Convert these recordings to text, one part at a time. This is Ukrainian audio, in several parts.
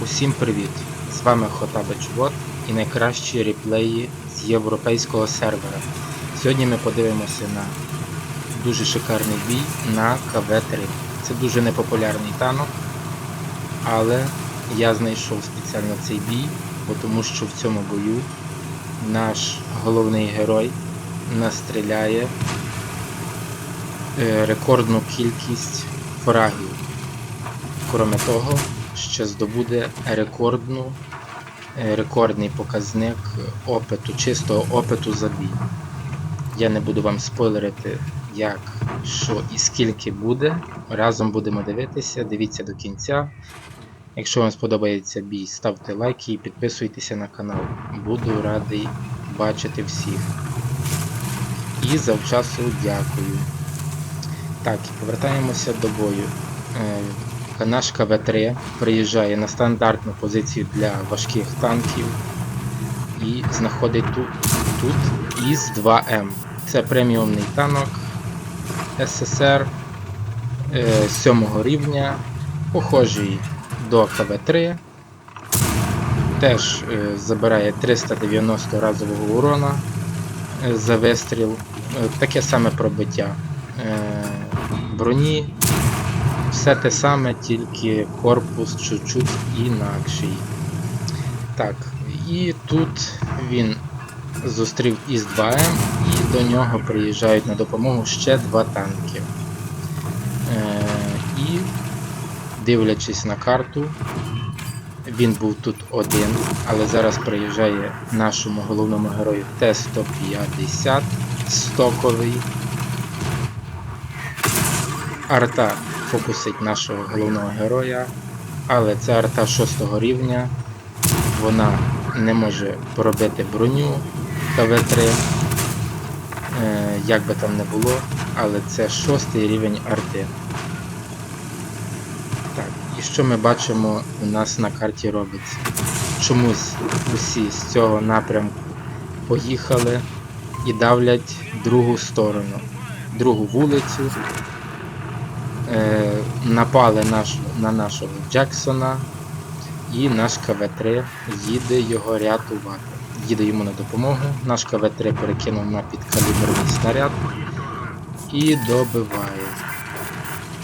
Усім привіт! З вами Хотабич Бот і найкращі реплеї з європейського сервера. Сьогодні ми подивимося на дуже шикарний бій на КВ-3. Це дуже непопулярний танок, але я знайшов спеціально цей бій, бо тому що в цьому бою наш головний герой настріляє е, рекордну кількість фрагів. Кроме того, ще здобуде рекордну, е, рекордний показник опиту, чистого опиту за бій. Я не буду вам спойлерити, як, що і скільки буде. Разом будемо дивитися, дивіться до кінця. Якщо вам сподобається бій, ставте лайки і підписуйтеся на канал. Буду радий бачити всіх. І завчасу дякую. Так, повертаємося до бою. Е, Наш КВ-3 приїжджає на стандартну позицію для важких танків і знаходить тут, тут ІС-2М. Це преміумний танок СССР е, 7 рівня, похожий до КВ-3. Теж е, забирає 390 разового урона е, за вистріл. Е, таке саме пробиття е, броні. Все те саме, тільки корпус чуть-чуть інакший. Так, і тут він зустрів із 2М і до нього приїжджають на допомогу ще два танки. Е, і дивлячись на карту, він був тут один, але зараз приїжджає нашому головному герою Т-150 стоковий. Арта фокусить нашого головного героя, але це арта 6 рівня. Вона не може пробити броню КВ-3, е, як би там не було, але це 6 рівень арти. Так, і що ми бачимо у нас на карті робиться? Чомусь усі з цього напрямку поїхали і давлять другу сторону, другу вулицю. Е, напали наш, на нашого Джексона, і наш КВ-3 їде його рятувати. Їде йому на допомогу. Наш КВ-3 перекинув на підкаліберний снаряд і добиває.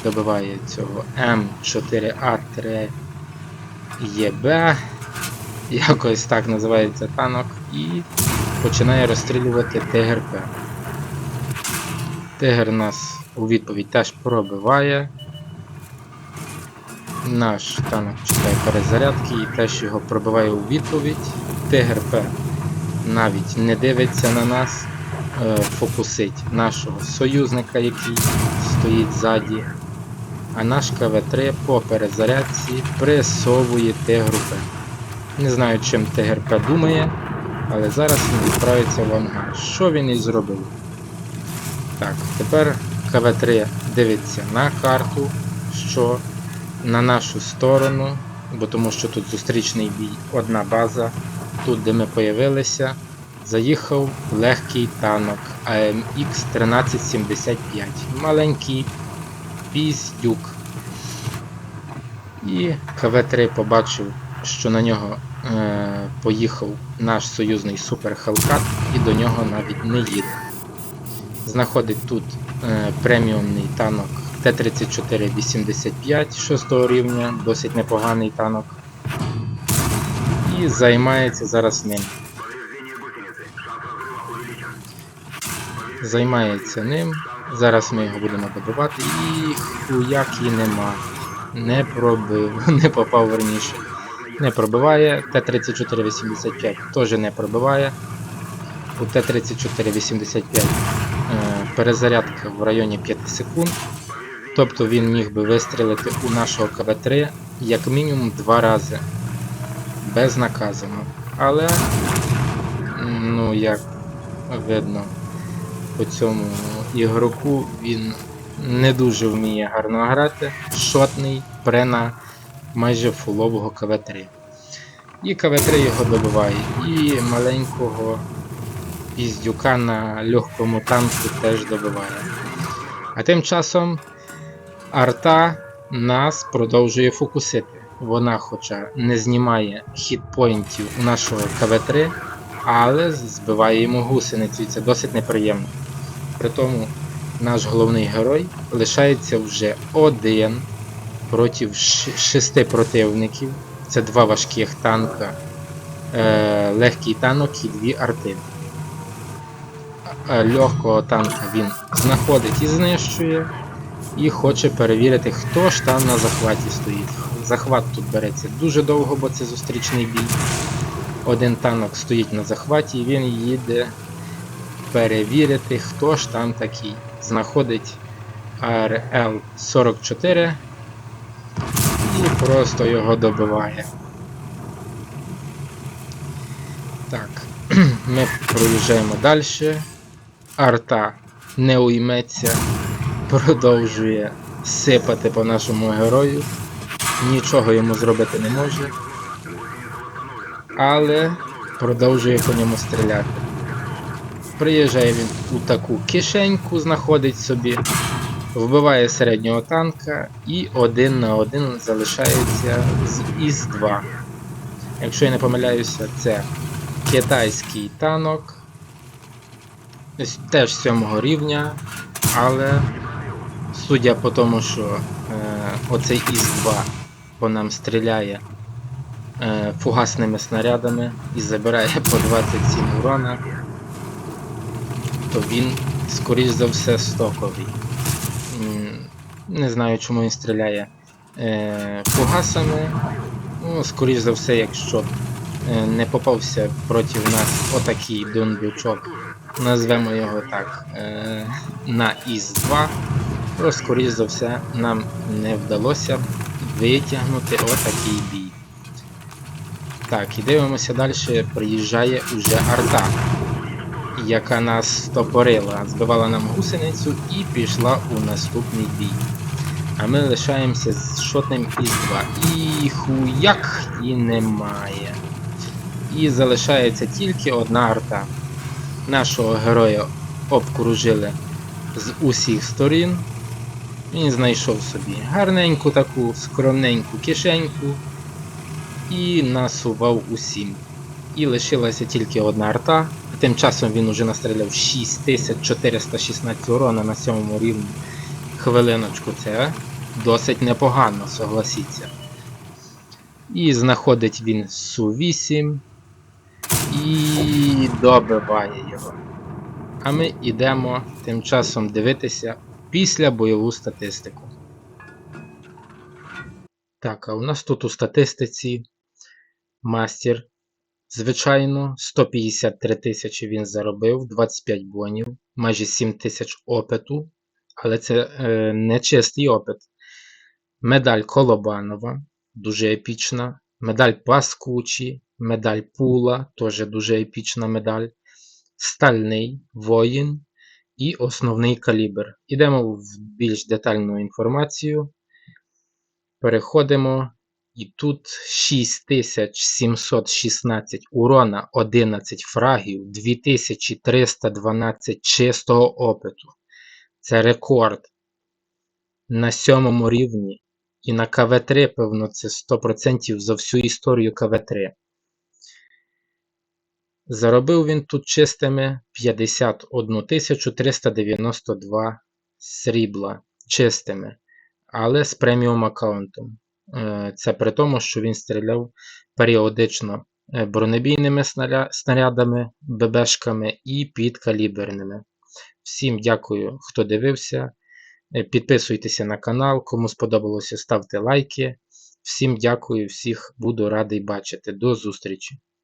Добиває цього М4А3 ЄБ. Якось так називається танок. І починає розстрілювати ТГРП. Тигр нас у відповідь теж пробиває. Наш танк чекає перезарядки і теж його пробиває у відповідь. ТГРП навіть не дивиться на нас, е, фокусить нашого союзника, який стоїть ззаді. А наш КВ-3 по перезарядці пресовує Т-групи. Не знаю, чим ТГРП думає, але зараз він відправиться в ангар. Що він і зробив? Так, тепер КВ-3 дивиться на карту, що на нашу сторону, бо тому що тут зустрічний бій, одна база, тут де ми появилися, заїхав легкий танок AMX 1375. Маленький піздюк. І КВ-3 побачив, що на нього е, поїхав наш союзний Супер Хелкат і до нього навіть не їде. Знаходить тут преміумний танок Т-34-85 6 рівня, досить непоганий танок. І займається зараз ним. Займається ним. Зараз ми його будемо добивати і хуяк і нема. Не пробив, не попав верніше. Не пробиває. Т-34-85 теж не пробиває. У Т-34-85 е, перезарядка в районі 5 секунд. Тобто він міг би вистрілити у нашого КВ-3 як мінімум два рази. Безнаказано. Але, ну як видно, по цьому ігроку він не дуже вміє гарно грати. Шотний прена майже фулового КВ-3. І КВ-3 його добиває. І маленького піздюка на легкому танку теж добиває. А тим часом арта нас продовжує фокусити. Вона хоча не знімає хітпоінтів у нашого КВ-3, але збиває йому гусеницю, і це досить неприємно. При тому наш головний герой лишається вже один проти шести противників. Це два важких танка, е, легкий танок і дві арти. Е, Легкого танка він знаходить і знищує, і хоче перевірити, хто ж там на захваті стоїть. Захват тут береться дуже довго, бо це зустрічний бій. Один танок стоїть на захваті, і він їде перевірити, хто ж там такий. Знаходить АРЛ-44 і просто його добиває. Так, ми проїжджаємо далі. Арта не уйметься, продовжує сипати по нашому герою. Нічого йому зробити не може. Але продовжує по ньому стріляти. Приїжджає він у таку кишеньку, знаходить собі, вбиває середнього танка і один на один залишається з ІС-2. Якщо я не помиляюся, це китайський танок. Теж 7 рівня, але судя по тому, що е, оцей ІС-2 по нам стріляє е, фугасними снарядами і забирає по 27 урона, то він, скоріш за все, стоковий. Не знаю, чому він стріляє е, фугасами. Ну, скоріш за все, якщо е, не попався проти нас отакий дундучок, назвемо його так, е, на ІС-2, то скоріш за все нам не вдалося витягнути отакий бій. Так, і дивимося далі, приїжджає уже арта, яка нас стопорила, збивала нам гусеницю і пішла у наступний бій. А ми лишаємося з шотним із 2. І хуяк і немає. І залишається тільки одна арта. Нашого героя обкружили з усіх сторін. Він знайшов собі гарненьку таку скромненьку кишеньку і насував усім. І лишилася тільки одна арта. Тим часом він уже настріляв 6416 урона на сьомому рівні. Хвилиночку, це досить непогано, согласіться. І знаходить він Су-8 і добиває його. А ми йдемо тим часом дивитися після бойову статистику. Так, а у нас тут у статистиці мастер. Звичайно, 153 тисячі він заробив, 25 бонів, майже 7 тисяч опиту, але це е, не чистий опит. Медаль Колобанова, дуже епічна. Медаль Паскучі, медаль Пула, теж дуже епічна медаль. Стальний воїн і основний калібр. Ідемо в більш детальну інформацію. Переходимо. І тут 6716 урона, 11 фрагів, 2312 чистого опиту. Це рекорд на сьомому рівні. І на КВ3, певно, це 100% за всю історію КВ3. Заробив він тут чистими 51 392 срібла чистими, але з преміум аккаунтом. Е, Це при тому, що він стріляв періодично е, бронебійними снаря- снарядами, ББшками і підкаліберними. Всім дякую, хто дивився. Е, Підписуйтеся на канал, кому сподобалося, ставте лайки. Всім дякую, всіх буду радий бачити. До зустрічі!